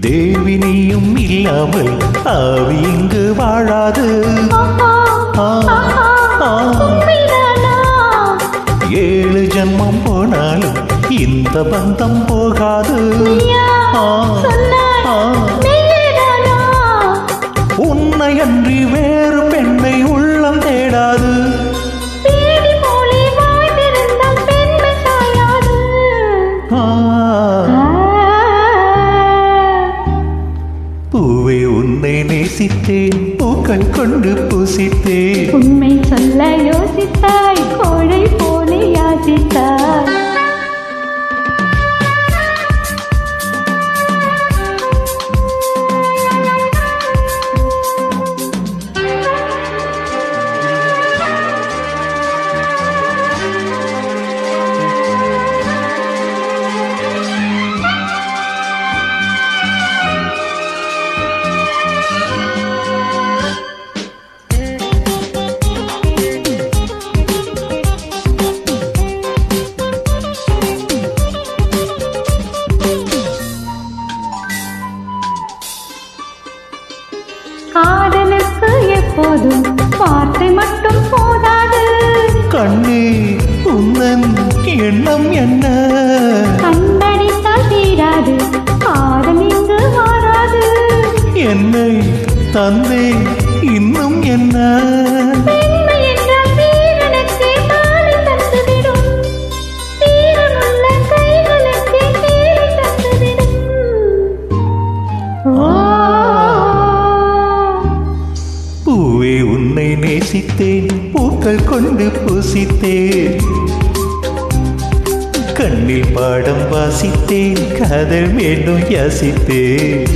தேவினியும் இல்லாமல் ஆவி இங்கு வாழாது. ஏழு ஜன்மம் போனாலும் இந்த பந்தம் போகாது. உன்னை அன்றி வேறு பெண்ணை உள்ளம் தேடாது. ஆ, நேசித்தேன் பூக்கள் கொண்டு பூசித்தேன். உண்மை சொல்ல யோசித்தாய் கோழை போல யாசித்தாய். எப்போதும் வார்த்தை மட்டும் போதாது. கண்ணே உன்னன் எண்ணம் என்ன? கண்ணடித்தால் தீராது. காதல் இங்கு மாறாது. என்னை தந்தே இன்னும் என்ன? நேசித்தேன் பூக்கள் கொண்டு பூசித்தேன். கண்ணில் பாடம் வாசித்தேன் காதல் வேண்டும் யாசித்தேன்.